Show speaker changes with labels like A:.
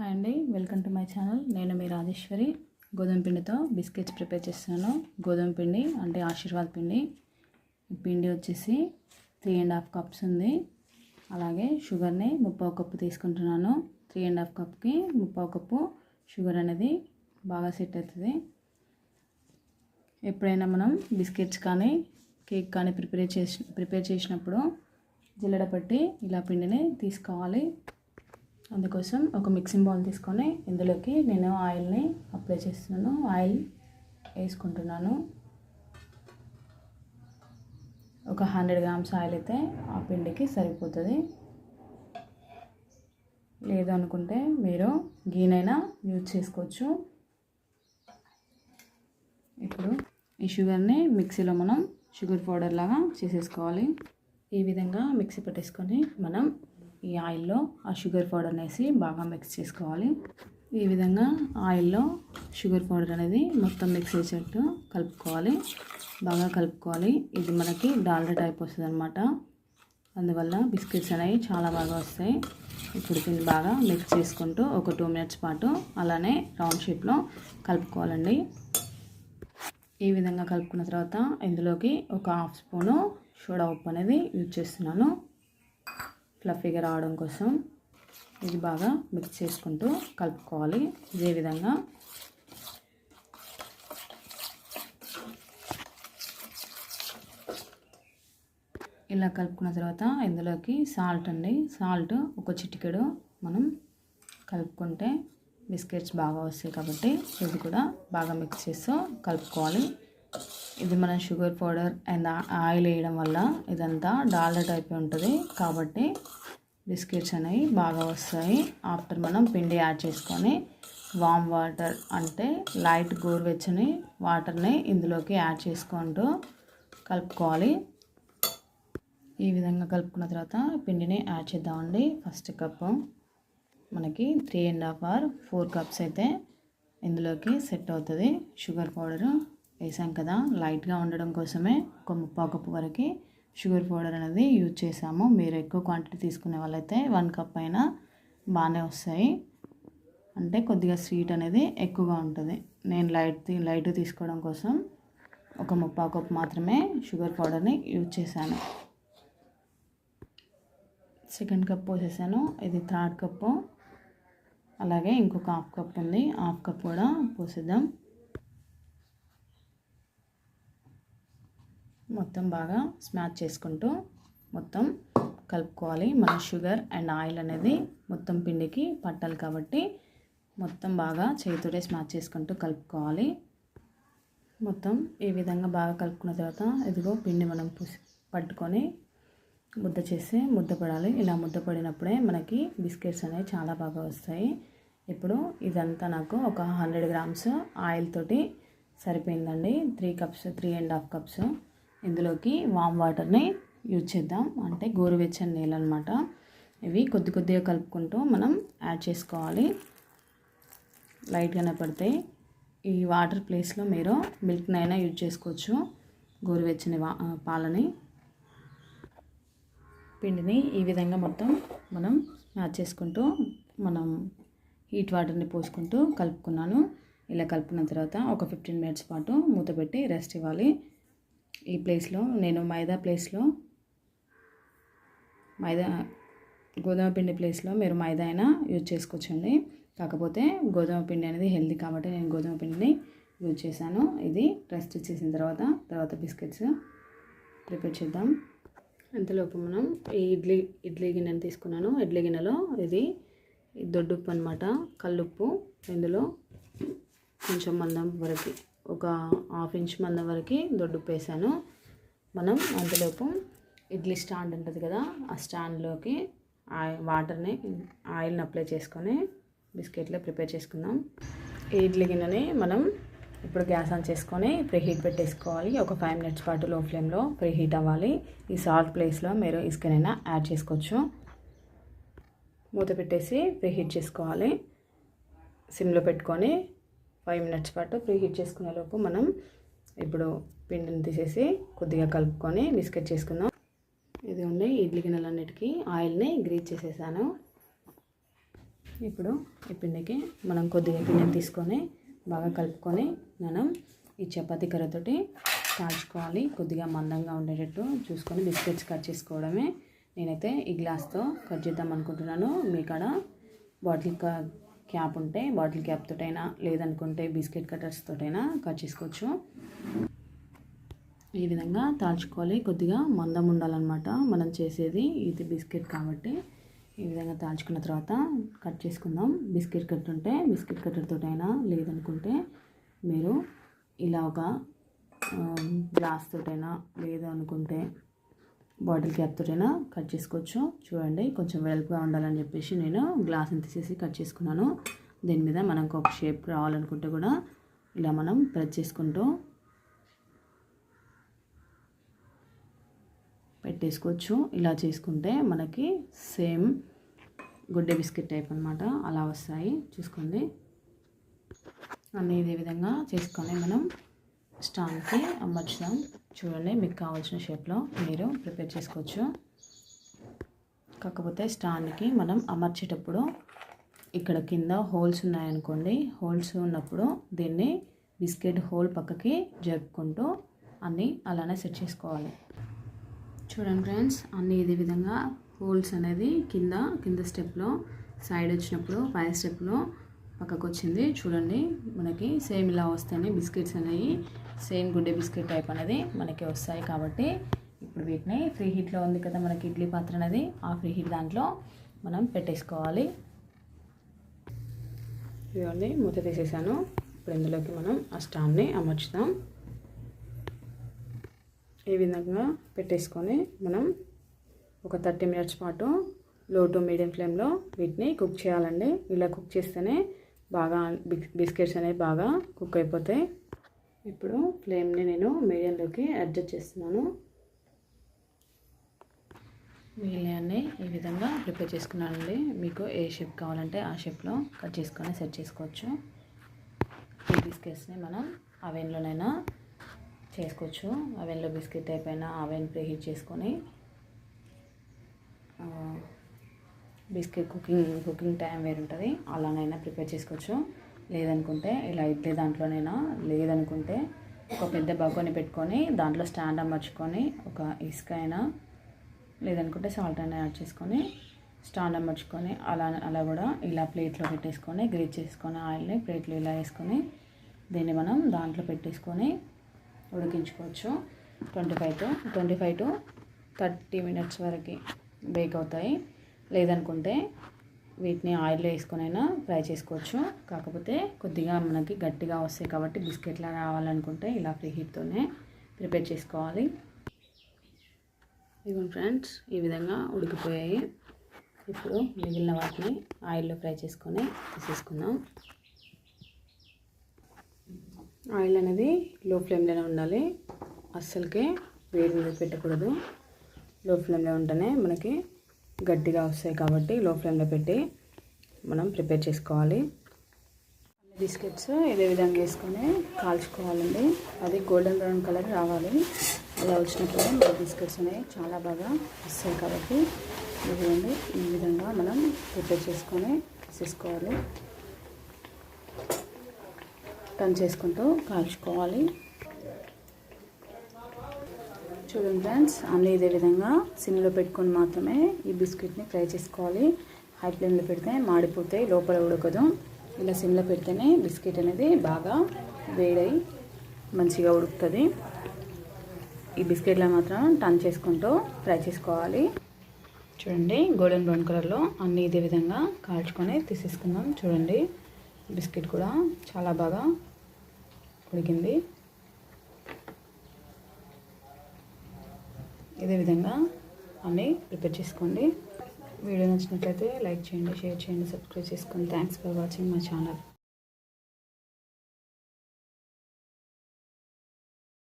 A: Hi అండి welcome to my channel. నేను మీ రాజేశ్వరి. గోధుమ పిండితో బిస్కెట్స్ ప్రిపేర్ చేస్తున్నాను. గోధుమ పిండి అంటే ఆశీర్వాద్ పిండి. పిండి వచ్చేసి త్రీ అండ్ హాఫ్ కప్స్ ఉంది. అలాగే షుగర్ని ముప్పావు కప్పు తీసుకుంటున్నాను. త్రీ అండ్ హాఫ్ కప్కి ముప్పావు కప్పు షుగర్ అనేది బాగా సెట్ అవుతుంది. ఎప్పుడైనా మనం బిస్కెట్స్ కానీ కేక్ కానీ ప్రిపేర్ చేసి ప్రిపేర్ చేసినప్పుడు జిల్లడ పట్టి ఇలా పిండిని తీసుకోవాలి. అందుకోసం ఒక మిక్సింగ్ బౌల్ తీసుకొని ఇందులోకి నేను ఆయిల్ని అప్లై చేస్తున్నాను. ఆయిల్ వేసుకుంటున్నాను. ఒక హండ్రెడ్ గ్రామ్స్ ఆయిల్ అయితే ఆ పిండికి సరిపోతుంది. లేదు అనుకుంటే మీరు గీనైనా యూజ్ చేసుకోవచ్చు. ఇప్పుడు ఈ షుగర్ని మిక్సీలో మనం షుగర్ పౌడర్ లాగా చేసేసుకోవాలి. ఈ విధంగా మిక్సీ పట్టేసుకొని మనం ఈ ఆయిల్లో ఆ షుగర్ పౌడర్ వేసి బాగా మిక్స్ చేసుకోవాలి. ఈ విధంగా ఆయిల్లో షుగర్ పౌడర్ అనేది మొత్తం మిక్స్ చేసేట్టు కలుపుకోవాలి. బాగా కలుపుకోవాలి. ఇది మనకి డాల్డా టైప్ వస్తుంది అనమాట అందువల్ల బిస్కెట్స్ అనేవి చాలా బాగా వస్తాయి. ఇప్పుడు దీన్ని బాగా మిక్స్ చేసుకుంటూ ఒక టూ మినిట్స్ పాటు అలానే రౌండ్ షేప్లో కలుపుకోవాలండి. ఈ విధంగా కలుపుకున్న తర్వాత ఇందులోకి ఒక హాఫ్ స్పూను సోడా ఉప్పు అనేది యూజ్ చేస్తున్నాను. ఫ్లఫీగా రావడం కోసం ఇది బాగా మిక్స్ చేసుకుంటూ కలుపుకోవాలి. ఇదే విధంగా ఇలా కలుపుకున్న తర్వాత ఇందులోకి సాల్ట్ అండి. సాల్ట్ ఒక చిటికెడు మనం కలుపుకుంటే బిస్కెట్స్ బాగా వస్తాయి కాబట్టి ఇది కూడా బాగా మిక్స్ చేస్తూ కలుపుకోవాలి. ఇది మన షుగర్ పౌడర్ అండ్ ఆయిల్ వేయడం వల్ల ఇదంతా డాల్డా టైప్ ఉంటుంది. కాబట్టి బిస్కెట్స్ అనేవి బాగా వస్తాయి. ఆఫ్టర్ మనం పిండి యాడ్ చేసుకొని వామ్ వాటర్ అంటే లైట్ గోరువెచ్చని వాటర్ని ఇందులోకి యాడ్ చేసుకుంటూ కలుపుకోవాలి. ఈ విధంగా కలుపుకున్న తర్వాత పిండిని యాడ్ చేద్దామండి. ఫస్ట్ కప్పు మనకి three and half or four cups అయితే ఇందులోకి సెట్ అవుతుంది షుగర్ పౌడర్. వేసాం కదా. లైట్గా ఉండడం కోసమే ఒక ముప్పావు కప్పు వరకు షుగర్ పౌడర్ అనేది యూజ్ చేసాము. మీరు ఎక్కువ క్వాంటిటీ తీసుకునే వాళ్ళైతే వన్ కప్ అయినా బాగానే వస్తాయి. అంటే కొద్దిగా స్వీట్ అనేది ఎక్కువగా ఉంటుంది. నేను లైట్ లైట్ తీసుకోవడం కోసం ఒక ముప్పావు కప్పు మాత్రమే షుగర్ పౌడర్ని యూజ్ చేశాను. సెకండ్ కప్ పోసేసాను. ఇది థర్డ్ కప్పు. అలాగే ఇంకొక హాఫ్ కప్ ఉంది. హాఫ్ కప్ కూడా పోసేద్దాం. మొత్తం బాగా స్మాచ్ చేసుకుంటూ మొత్తం కలుపుకోవాలి. మన షుగర్ అండ్ ఆయిల్ అనేది మొత్తం పిండికి పట్టాలి కాబట్టి మొత్తం బాగా చేతుడే స్మాచ్ చేసుకుంటూ కలుపుకోవాలి. మొత్తం ఈ విధంగా బాగా కలుపుకున్న తర్వాత ఇదిగో పిండి మనం పట్టుకొని ముద్ద చేసి ముద్ద పడాలి. ఇలా ముద్ద పడినప్పుడే మనకి బిస్కెట్స్ అనేవి చాలా బాగా వస్తాయి. ఇప్పుడు ఇదంతా నాకు ఒక హండ్రెడ్ గ్రామ్స్ ఆయిల్ తోటి సరిపోయిందండి. Three cups three and half cups. ఇందులోకి వామ్ వాటర్ని యూజ్ చేద్దాం. అంటే గోరువెచ్చని నీళ్ళు అనమాట ఇవి కొద్ది కొద్దిగా కలుపుకుంటూ మనం యాడ్ చేసుకోవాలి. లైట్గానే పడితే ఈ వాటర్ ప్లేస్లో మీరు మిల్క్నైనా యూజ్ చేసుకోవచ్చు. గోరువెచ్చని వా పాలని. పిండిని ఈ విధంగా మొత్తం మనం మ్యాచ్ చేసుకుంటూ మనం హీట్ వాటర్ని పోసుకుంటూ కలుపుకున్నాను. ఇలా కలుపుకున్న తర్వాత ఒక ఫిఫ్టీన్ మినిట్స్ పాటు మూత పెట్టి రెస్ట్ ఇవ్వాలి. ఈ ప్లేస్లో నేను మైదా ప్లేస్లో మైదా గోధుమ పిండి ప్లేస్లో మీరు మైదా అయినా యూజ్ చేసుకోవచ్చండి. కాకపోతే గోధుమ పిండి అనేది హెల్దీ కాబట్టి నేను గోధుమ పిండిని యూజ్ చేశాను. ఇది రెస్ట్ ఇచ్చేసిన తర్వాత తర్వాత బిస్కెట్స్ ప్రిపేర్ చేద్దాం. అంతలోపు మనం ఈ ఇడ్లీ ఇడ్లీ గిన్నెను తీసుకున్నాను. ఇడ్లీ గిన్నెలో ఇది దొడ్డుప్పు అనమాట కల్లుప్పు ఇందులో కొంచెం మందం వరకు ఒక హాఫ్ ఇంచ్ మందం వరకు దొడ్డుప్పు మనం అంతలోపు ఇడ్లీ స్టాండ్ ఉంటుంది కదా ఆ స్టాండ్లోకి వాటర్ని ఆయిల్ని అప్లై చేసుకొని బిస్కెట్లో ప్రిపేర్ చేసుకుందాం. ఈ ఇడ్లీ గిన్నెని మనం ఇప్పుడు గ్యాస్ ఆన్ చేసుకొని ప్రీహీట్ పెట్టేసుకోవాలి. ఒక ఫైవ్ మినిట్స్ పాటు లో ఫ్లేమ్లో ప్రీహీట్ అవ్వాలి. ఈ సాల్ట్ ప్లేస్లో మీరు ఇసుకనైనా యాడ్ చేసుకోవచ్చు. మూత పెట్టేసి ప్రీహీట్ చేసుకోవాలి. సిమ్లో పెట్టుకొని ఫైవ్ మినిట్స్ పాటు ప్రీ హీట్ చేసుకునే లోపు మనం ఇప్పుడు పిండిని తీసేసి కొద్దిగా కలుపుకొని బిస్కెట్ చేసుకుందాం. ఇది ఉంది ఇడ్లీ గిన్నెలన్నిటికీ ఆయిల్ని గ్రీజ్ చేసేసాను. ఇప్పుడు ఈ పిండికి మనం కొద్దిగా పిండిని తీసుకొని బాగా కలుపుకొని మనం ఈ చపాతీ కర్రతోటి కాల్చుకోవాలి. కొద్దిగా మందంగా ఉండేటట్టు చూసుకొని బిస్కెట్స్ కట్ చేసుకోవడమే. నేనైతే ఈ గ్లాస్తో కట్ చేద్దాం అనుకుంటున్నాను. మీ కాడ బాటిల్ క్యాప్ ఉంటే బాటిల్ క్యాప్ తోటైనా లేదనుకుంటే బిస్కెట్ కటర్స్ తోటైనా కట్ చేసుకోవచ్చు. ఈ విధంగా తాల్చుకోవాలి. కొద్దిగా మందం ఉండాలన్నమాట. మనం చేసేది ఇది బిస్కెట్ కాబట్టి. ఈ విధంగా తాల్చుకున్న తర్వాత కట్ చేసుకుందాం. బిస్కెట్ కట్ ఉంటే బిస్కెట్ కట్టర్తోటైనా లేదనుకుంటే మీరు ఇలా ఒక గ్లాస్ తోటైనా లేదనుకుంటే బాటిల్ క్యాప్తోటైనా కట్ చేసుకోవచ్చు. చూడండి కొంచెం వెల్ప్గా ఉండాలని చెప్పేసి నేను గ్లాస్ని తీసేసి కట్ చేసుకున్నాను. దీని మీద మనకు ఒక షేప్ రావాలనుకుంటే కూడా ఇలా మనం ప్రెస్ చేసుకుంటూ పెట్టేసుకోవచ్చు. ఇలా చేసుకుంటే మనకి సేమ్ గుడ్డే బిస్కెట్ టైప్ అనమాట అలా వస్తాయి. చూసుకోండి. అన్నీ ఇదే విధంగా చేసుకొని మనం స్టాండ్కి అమర్చుదాం. చూడండి మీకు కావాల్సిన షేప్లో మీరు ప్రిపేర్ చేసుకోవచ్చు. కాకపోతే స్టాండ్కి మనం అమర్చేటప్పుడు ఇక్కడ కింద హోల్స్ ఉన్నాయనుకోండి హోల్స్ ఉన్నప్పుడు దీన్ని బిస్కెట్ హోల్ పక్కకి జరుపుకుంటూ అన్నీ అలానే సెట్ చేసుకోవాలి. చూడండి ఫ్రెండ్స్ అన్నీ ఇదే విధంగా హోల్స్ అనేది కింద కింద స్టెప్లో సైడ్ వచ్చినప్పుడు పై స్టెప్లో పక్కకు వచ్చింది చూడండి మనకి సేమ్ ఇలా వస్తాయి బిస్కెట్స్ అనేవి. సేమ్ గుడ్డే బిస్కెట్ టైప్ అనేది మనకి వస్తాయి కాబట్టి ఇప్పుడు వీటిని ఫ్రీ హీట్లో ఉంది కదా మనకి ఇడ్లీ పాత్ర అనేది ఆ ఫ్రీ హీట్ దాంట్లో మనం పెట్టేసుకోవాలి. ఇవన్నీ మూత తీసేసాను. ఇప్పుడు ఇందులోకి మనం ఆ స్టాండ్ని అమర్చుదాం. ఈ విధంగా పెట్టేసుకొని మనం ఒక థర్టీ మినిట్స్ పాటు లో టు మీడియం ఫ్లేమ్లో వీటిని కుక్ చేయాలండి. ఇలా కుక్ చేస్తేనే బాగా బిస్కెట్స్ అనేవి బాగా కుక్ అయిపోతాయి. ఇప్పుడు ఫ్లేమ్ని నేను మీడియంలోకి అడ్జస్ట్ చేస్తున్నాను. మిగిలినవన్నీ ఈ విధంగా ప్రిపేర్ చేసుకున్నానండి. మీకు ఏ షేప్ కావాలంటే ఆ షేప్లో కట్ చేసుకొని సెట్ చేసుకోవచ్చు. ఈ బిస్కెట్స్ని మనం అవెన్లోనైనా చేసుకోవచ్చు. అవెన్లో బిస్కెట్ టైప్ అయినా అవెన్ ప్రీహీట్ చేసుకొని బిస్కెట్ కుకింగ్ కుకింగ్ టైం వేరు ఉంటుంది. అలానైనా ప్రిపేర్ చేసుకోవచ్చు. లేదనుకుంటే ఇలా ఇడ్లీ దాంట్లోనైనా లేదనుకుంటే ఒక పెద్ద బగోని పెట్టుకొని దాంట్లో స్టాండ్ అమర్చుకొని ఒక ఇసుక అయినా లేదనుకుంటే సాల్ట్ అయినా యాడ్ చేసుకొని స్టాండ్ అమర్చుకొని అలా అలా కూడా ఇలా ప్లేట్లో పెట్టేసుకొని గ్రీజ్ చేసుకొని ఆయిల్ని ప్లేట్లో ఇలా వేసుకొని దీన్ని మనం దాంట్లో పెట్టేసుకొని ఉడికించుకోవచ్చు. Twenty five to twenty five to thirty minutes వరకు బేక్ అవుతాయి. లేదనుకుంటే వీటిని ఆయిల్లో వేసుకొనైనా ఫ్రై చేసుకోవచ్చు. కాకపోతే కొద్దిగా మనకి గట్టిగా వస్తాయి కాబట్టి బిస్కెట్లా రావాలనుకుంటే ఇలా ఫ్రీ హీట్తోనే ప్రిపేర్ చేసుకోవాలి. ఇవ్వండి ఫ్రెండ్స్ ఈ విధంగా ఉడికిపోయాయి. ఇప్పుడు మిగిలిన వాటిని ఆయిల్లో ఫ్రై చేసుకొని తీసేసుకుందాం. ఆయిల్ అనేది లో ఫ్లేమ్లోనే ఉండాలి. అస్సలకే వేడి మీద పెట్టకూడదు. లో ఫ్లేమ్లో ఉంటేనే మనకి గట్టిగా వస్తాయి కాబట్టి లో ఫ్లేమ్లో పెట్టి మనం ప్రిపేర్ చేసుకోవాలి. బిస్కెట్స్ ఇదే విధంగా వేసుకొని కాల్చుకోవాలండి. అది గోల్డెన్ బ్రౌన్ కలర్ రావాలి. అలా వచ్చినప్పుడు మన బిస్కెట్స్ అనేవి చాలా బాగా వస్తాయి కాబట్టి ఇదిగోండి ఈ విధంగా మనం ప్రిపేర్ చేసుకొని తీసుకోవాలి టర్న్ చేసుకుంటూ కాల్చుకోవాలి. చూడండి ఫ్రెండ్స్ అన్నీ ఇదే విధంగా సిమ్లో పెట్టుకొని మాత్రమే ఈ బిస్కెట్ని ఫ్రై చేసుకోవాలి. హై ఫ్లేమ్లో పెడితే మాడిపోతే లోపల ఉడకదు. ఇలా సిమ్లో పెడితేనే బిస్కెట్ అనేది బాగా వేడై మంచిగా ఉడుకుతుంది. ఈ బిస్కెట్లో మాత్రం టర్న్ చేసుకుంటూ ఫ్రై చేసుకోవాలి. చూడండి గోల్డెన్ బ్రౌన్ కలర్లో అన్నీ ఇదే విధంగా కాల్చుకొని తీసేసుకుందాం. చూడండి బిస్కెట్ కూడా చాలా బాగా ఉడికింది. ఇదే విధంగా అన్నీ ప్రిపేర్ చేసుకోండి. వీడియో నచ్చినట్లయితే లైక్ చేయండి షేర్ చేయండి సబ్స్క్రైబ్ చేసుకోండి. Thanks for watching my channel